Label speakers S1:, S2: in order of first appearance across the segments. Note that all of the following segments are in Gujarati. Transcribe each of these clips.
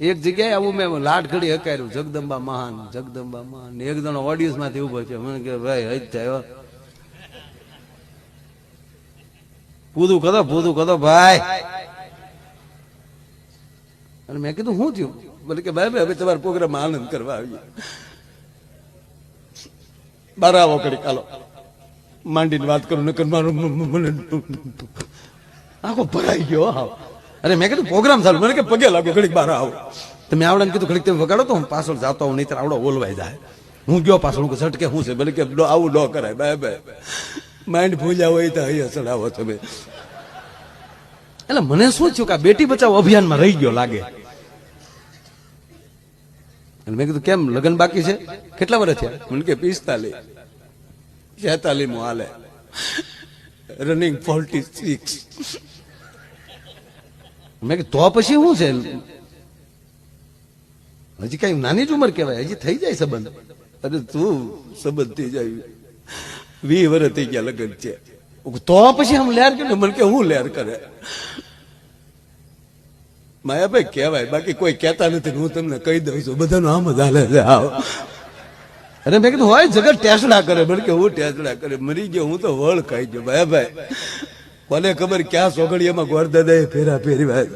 S1: એક જગ્યાએ આવું મેં લાડ હકાર્યું, જગદંબા મહાન જગદંબા મહાન. એક જણો ઓડિયન્સમાંથી ઊભો છે મને કે, ભાઈ હજ થયો પૂદું કદો પૂદું કદો ભાઈ. અને મેં કીધું શું થયું? બોલે કે, ભાઈ ભાઈ, હવે તમારા પ્રોગ્રામ આનંદ કરવા આવીએ. બાર આવો કરી કાલો માંડીને વાત કરું, નકર મારું મને આખો ભરાઈ ગયો હાવ અરે મેં કીધું પ્રોગ્રામ ચાલુ. મને કે પગે લાગો, ઘડીક બહાર આવો. તમે આવડે કીધું ઘડીક તમે વગાડો તો હું પાછળ જાતો હું નહીં આવડો ઓલવાઈ જાય. હું ગયો પાછળ, હું ઝટકે શું છે? ભલે કે આવું ન કરાય બાય બે માઇન્ડ ભૂલ્યા હોય તો અહીંયા ચડાવો તમે. એટલે મને શું થયું કે આ બેટી બચાવ અભિયાનમાં રહી ગયો લાગે? અને મેં કીધું, કેમ, લગ્ન બાકી છે? કેટલા વર્ષ થયા? મને કે, પિસ્તાલીસ. છેતાલીસ હાલે. રનિંગ ફોર્ટી સિક્સ મેં કે તો પછી શું છે? હજી કઈ નાની જ ઉંમર કહેવાય, હજી થઈ જાય સંબંધ. અરે તું સંબંધ થઈ જાય? વી વર્ષ થઈ ગયા લગ્ન છે. તો પછી આમ લેર કે મને કે હું લેર કરે? માયાભાઈ કહેવાય, બાકી કોઈ કહેતા નથી હું તમને કહી દઉં છું, બધાનું આમ જ હાલે છે, આવ. અરે મેં કીધું, હોય, જગત ટેસડા કરે, મને કે હું ટેસડા કરે, મરી ગયો, હું તો વળ ખાઈ ગયો, માયાભાઈ. કોને ખબર ક્યાં સોગડીયામાં ગોરદાદા ફેરા ફેરી ભાઈ.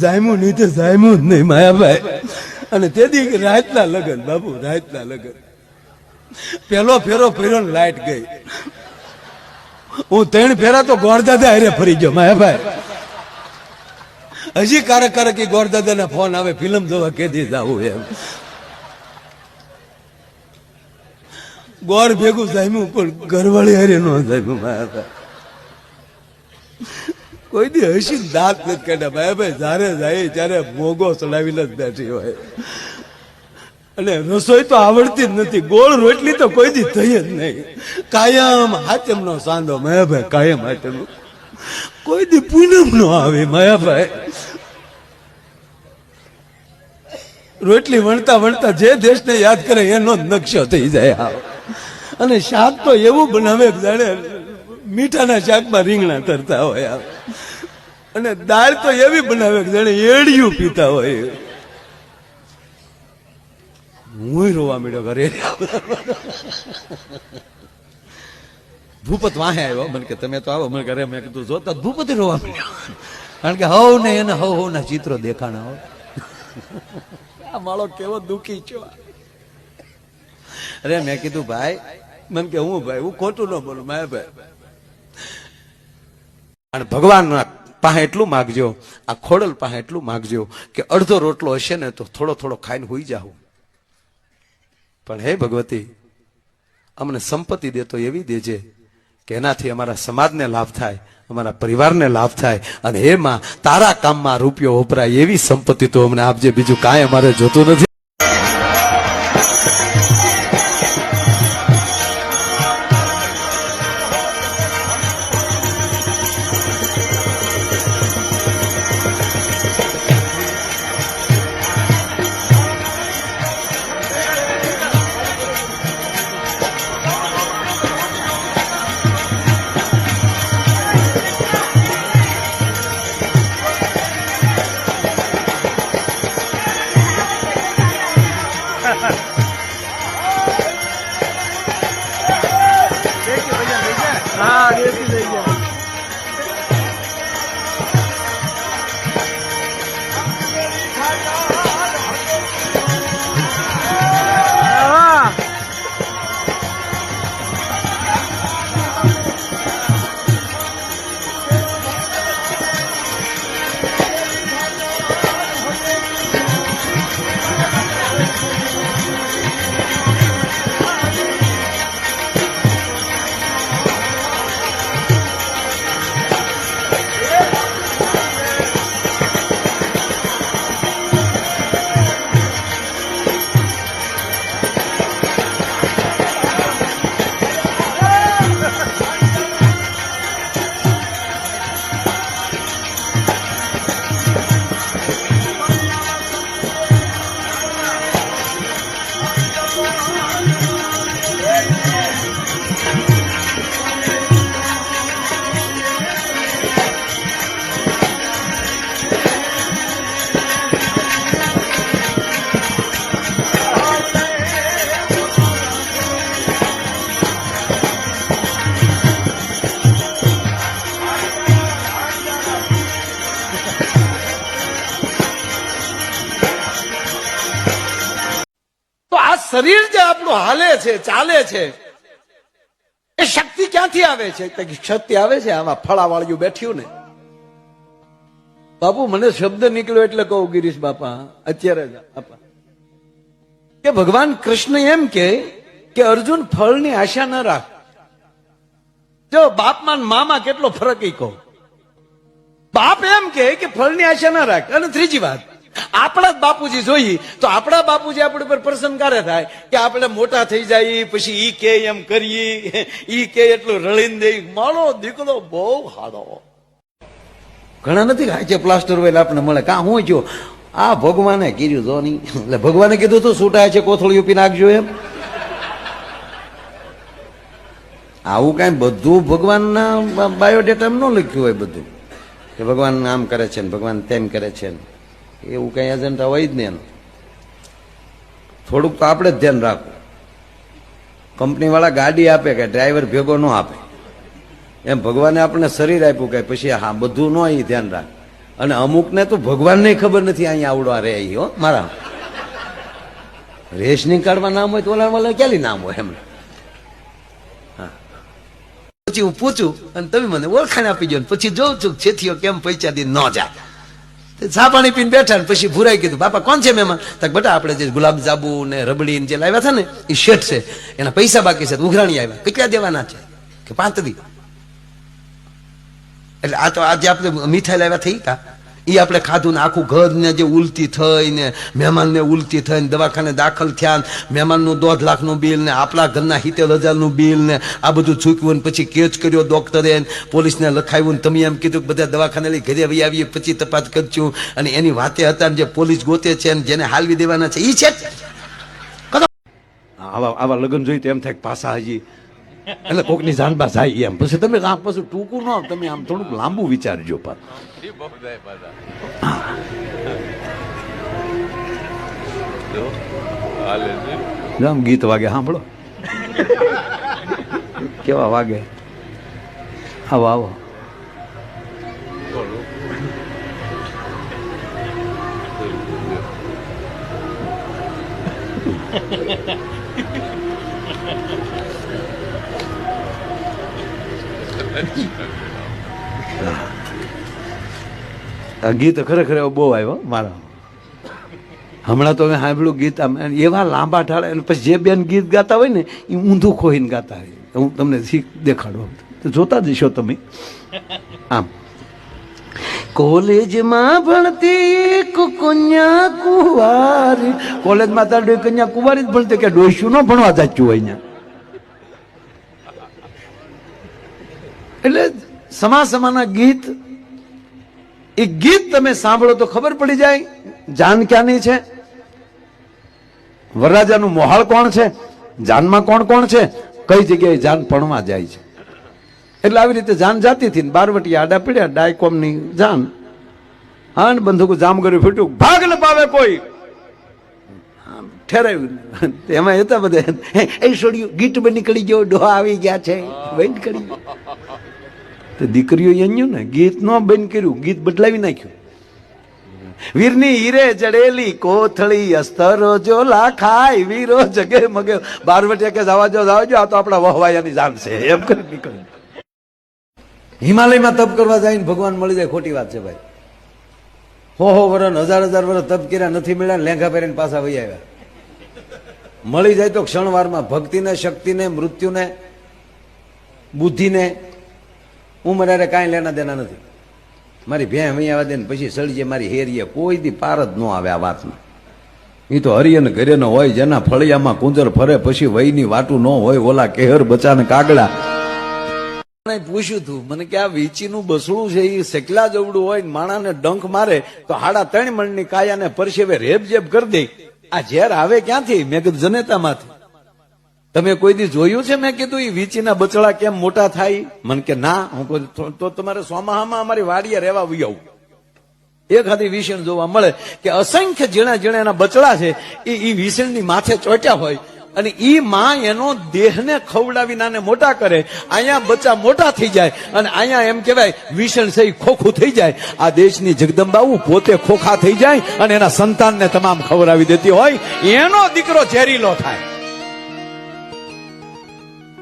S1: જાયમું નહીં તો જાયમું જ નહીં, માયાભાઈ. અને તેથી રાતના લગન બાબુ રાતના લગન. પેલો ફેરો ફેરો લાઈટ ગઈ. હું ત્રણ ફેરા તો ગોરદાદા હારે ફરી ગયો, માયાભાઈ. હજી કારક કારક એ ગોરદાદા ને ફોન આવે, ફિલ્મ જોવા કેદી જાવું એમ. ગોર ભેગું જામ્યું પણ ઘરવાળી હારે ન જામ્યું માયાભાઈ. કોઈ દી હસી દાંત નથી કાઢ્યા ભાઈ ભાઈ જ્યારે જાય ત્યારે મોગો ચડાવીને જ બેઠી હોય. અને રસોઈ તો આવડતી જ નથી. ગોળ રોટલી તો કોઈ દી થઈ જ નહીં. કાયમ હાચમ નો સાંધો માયાભાઈ કાયમ હાચમ કોઈ દી પૂનમ નો આવે માયાભાઈ રોટલી વણતા વણતા જે દેશને યાદ કરે એનો જ નકશો થઈ જાય અને શાક તો એવું બનાવે જાણે મીઠાના શાકમાં રીંગણા તરતા હોય અને દાળ તો એવી બનાવે કે જાણે એડિયું પીતા હોય. હું રોવા મળ્યો ઘરે. ભૂપત વાહે આવ્યો, મને કે તમે તો આવો. મને ઘરે મેં કીધું જોતા ભૂપત રોવા મળ્યો કારણ કે હવ ને એને હવ હવ ના ચિત્રો દેખાણા હોય. આ માળો કેવો દુખી છો. અરે મેં કીધું, ભાઈ, મને કે, હું ભાઈ, હું ખોટું ન બોલું માયા ભાઈ. અને ભગવાનના પાસે એટલું માગજો, આ ખોડલ પાસે એટલું માગજો કે અડધો રોટલો હશે ને તો થોડો થોડો ખાઈને હોઈ જાવ પણ હે ભગવતી, અમને સંપત્તિ દેતો એવી દેજે કે એનાથી અમારા સમાજને લાભ થાય, અમારા પરિવારને લાભ થાય. અને એમાં તારા કામમાં રૂપિયો વપરાય એવી સંપત્તિ તો અમને આપજે, બીજું કાંઈ અમારે જોતું નથી. Thank. છે, ચાલે છે. એ શક્તિ ક્યાંથી આવે છે? શક્તિ આવે છે, આમાં ફળાવાળિયું બેઠ્યું ને. બાપુ, મને શબ્દ નીકળ્યો એટલે કહું, ગિરીશ બાપા, અત્યારે બાપા. કે ભગવાન કૃષ્ણ એમ કે કે અર્જુન ફળની આશા ન રાખ. જો બાપમાં મામા કેટલો ફરક ઈ કહું બાપ એમ કે ફળની આશા ના રાખ. અને ત્રીજી વાત આપણા જ બાપુજી જોઈએ, તો આપણા બાપુજી આપણી પર પ્રસન્ન ક્યારે થાય? કે આપણે મોટા થઈ જાય, પછી ઈ કે એમ કરીએ, ઈ કે એટલું રળીને દઈ મારો દીકરો બહુ હાડો ઘણા નથી હાચે પ્લાસ્ટર વેલ આપણે મળે. કાં, હું જો, આ ભગવાને કીધું તો નહીં. એટલે ભગવાને કીધું તો છૂટા છે, કોથળીઓ પી નાખજો એમ. આવું કાંઈ બધું ભગવાનના બાયોડેટામાં ન લખ્યું હોય બધું. કે ભગવાન આમ કરે છે ને, ભગવાન તેમ કરે છે એવું કઈ એજન્ડા હોય જ નહીં એનું. થોડુંક તો આપણે જ ધ્યાન રાખવું. કંપની વાળા ગાડી આપે કે ડ્રાઈવર ભેગો ન આપે. એમ ભગવાને આપણને શરીર આપ્યું કે પછી હા, બધું ન ધ્યાન રાખ. અને અમુકને તો ભગવાનને ખબર નથી અહીંયા આવડવા રે હો, મારા. રેશનિંગ કાર્ડમાં નામ હોય તો ઓલા વાલા ક્યાંથી નામ હોય એમ પછી હું પૂછું અને તમે મને ઓળખાણ આપી દો પછી જોઉં છું છેથીઓ કેમ પૈસા દી ન જાય. ચા પાણી પીને બેઠા ને પછી ભૂરાઈ કીધું બાપા, કોણ છે મહેમાન? તક બેટા, આપણે જે ગુલાબ જાંબુ ને રબડી ને જે લાવ્યા હતા ને એ શેઠ છે. એના પૈસા બાકી છે. ઉઘરાણી આવ્યા. કેટલા દેવાના છે? કે પાંચ દી. એટલે આ તો આજે આપણે મીઠાઈ લાવ્યા થઈ તા. એ આપણે ખાધું ને આખું ઘરને જે ઉલટી થઈ ને, મહેમાનને ઉલટી થઈને દવાખાને દાખલ થયા ને, મહેમાનનું દોઢ લાખનું બિલ ને, આપણા ઘરના સિત્તેર હજારનું બિલ ને, આ બધું ચૂક્યું ને, પછી કેચ કર્યો ડોક્ટરે પોલીસને લખાવ્યું ને, તમે એમ કીધું કે બધા દવાખાને લઈ ઘરે આવી આવીએ, પછી તપાસ કરશું અને એની વાતે હતા ને જે પોલીસ ગોતે છે ને, જેને હાલવી દેવાના છે એ છે. આવા આવા લગ્ન જોઈ તો એમ થાય પાસા હજી એટલે કોકની જાનબા જાય એમ. પછી તમે આમ પછી ટૂંકું ન તમે આમ થોડુંક લાંબુ વિચારજો પણ આમ ગીત વાગે, સાંભળો. કેવા વાગે? આવો આવો. આ ગીત ખરેખર એવો બહુ આવ્યો, મારા. હમણાં તો મેં સાંભળ્યું ગીત એવા લાંબા ઠાળા અને પછી જે બેન ગીત ગાતા હોય ને એ ઊંધું ખોઈને ગાતા હોય. હું તમને શીખ દેખાડું તો જોતા જશો તમે. આમ. કોલેજમાં ભણતી એક કન્યા કુંવારી. કોલેજમાં તાર કન્યા કુવારી જ ભણતી કે ડોસ્યું ન ભણવા જાચ્યું હોય અહીંયા? એટલે સમા સમાના ગીત, એ ગીત તમે સાંભળો તો ખબર પડી જાય, જાન ક્યાંની છે? વરરાજાનું મોહાળ કોણ છે? જાનમાં કોણ કોણ છે? કઈ જગ્યાએ જાન પણવા જાય છે? એટલે આવી રીતે જાન જાતી હતી ને બારવટી આડા પડ્યા ડાયકોમની જાન. હા ને બંધુકો જામ કર્યું, ફૂટ્યું, ભાગ ન પાવે કોઈ. ઠેરાયું. એમાં હતા બધા. એ છોડ્યું ગીટ બની નીકળી ગયો, ડોહા આવી ગયા છે. બંધ કરી. તો દીકરીઓ એન્યું ને, ગીત ન બંધ કર્યું, ગીત બદલાવી નાખ્યું. વીરની હીરે જડેલી કોથળી, અસ્તરો જો લાખાય વીરો જગે મગે. બારવટિયા કે જવા જો જવા જો, આ તો આપણા વહવાયાની જાન છે. એમ કરી નીકળ્યું. હિમાલયમાં તપ કરવા જાય ને ભગવાન મળી જાય, ખોટી વાત છે ભાઈ. હો હો વરણ હજાર હજાર વર્ષ તપ કર્યા, નથી મળ્યા, લેંઘા પહેરીને પાછા વહી આવ્યા. મળી જાય તો ક્ષણવારમાં ભક્તિને, શક્તિને, મૃત્યુને, બુદ્ધિને ઉંમરે કાંઈ લેના દેના નથી. મારી ભે અહીં આવે દે ને પછી સળજે મારી હેરીએ કોઈ દી પાર જ ન આવે આ વાતમાં. એ તો હરિયન ઘરે ન હોય, જેના ફળિયામાં કુંજર ફરે, પછી વયની વાટું ન હોય, ઓલા કેહર બચાને કાગડા. પૂછ્યું તું, મને કે આ વીચીનું બસડું છે એ સેકલા જવડું હોય માણાને ડંખ મારે, તો હાડા ત્રણ મણની કાયાને પરસેવે રેબ જેબ કરી દે. આ ઝેર આવે ક્યાંથી? મેં કીધું, જનેતામાંથી. તમે કોઈ દી જોયું છે? મેં કીધું એ વીચીના બચડા કેમ મોટા થાય? મને કે, ના. હું તો- તમારે સોમાહામાં અમારી વાડીએ રહેવા આવું. એક હાથી વિષણ જોવા મળે કે અસંખ્ય ઝીણા ઝીણા એના બચડા છે એ એ વિષણની માથે ચોટ્યા હોય
S2: અને એ માં એનો દેહને ખવડાવી નાને મોટા કરે. અહીંયા બચ્ચા મોટા થઈ જાય અને અહીંયા એમ કહેવાય વિષણ સહી ખોખું થઈ જાય. આ દેશની જગદંબાવું પોતે ખોખા થઈ જાય અને એના સંતાનને તમામ ખવડાવી દેતી હોય. એનો દીકરો ઝેરીલો થાય.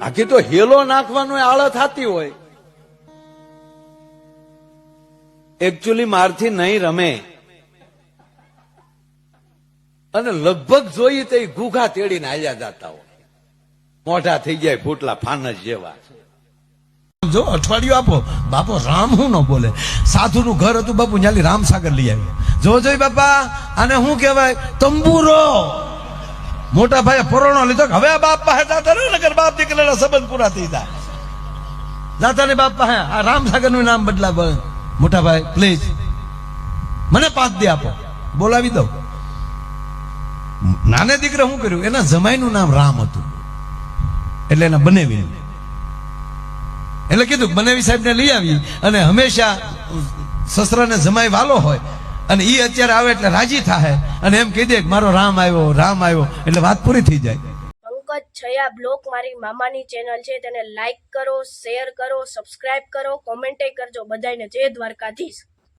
S2: બાકી તો હેલો નાખવાનો આળ થતી હોય. એકચ્યુઅલી મારથી નહીં રમે. અને લગભગ જોઈએ તો ઘૂઘા તેડીને હાલ્યા જતા હોય. મોઢા થઈ જાય ફૂટલા ફાનસ જેવા.
S1: જો અઠવાડિયું આપો, બાપો રામ હું ન બોલે. સાધુ નું ઘર હતું બાપુ, ન્યાલી રામસાગર લઈ આવ્યો. જો જોઈ બાપા, આને શું કહેવાય? તંબુરો. મોટા ભાઈ પરોણો લીધો હવે આ બાપ પાસે જાતા ને નગર બાપ દીકરાના સંબંધ પૂરા થઈ જાય. જાતા ને બાપ પાસે, આ રામસાગરનું નામ બદલા મોટા ભાઈ પ્લીઝ મને પાંચ દે આપો. બોલાવી દો નાને દીકરા શું કર્યું? એના જમાઈનું નામ રામ હતું. એટલે એના બનેવી એટલે કીધું બનેવી સાહેબને લઈ આવી. અને હંમેશા સસરાને જમાઈ વાલો હોય અને એ અત્યારે આવે એટલે રાજી થાય અને એમ કહી દે કે મારો રામ આવ્યો રામ આવ્યો. એટલે વાત પૂરી થઈ જાય.
S3: પંકજ છયા બ્લોક મારી મામાની ચેનલ છે. તેને લાઈક કરો શેર કરો સબસ્ક્રાઇબ કરો કોમેન્ટે કરજો બધાને જય દ્વારકાધીશ.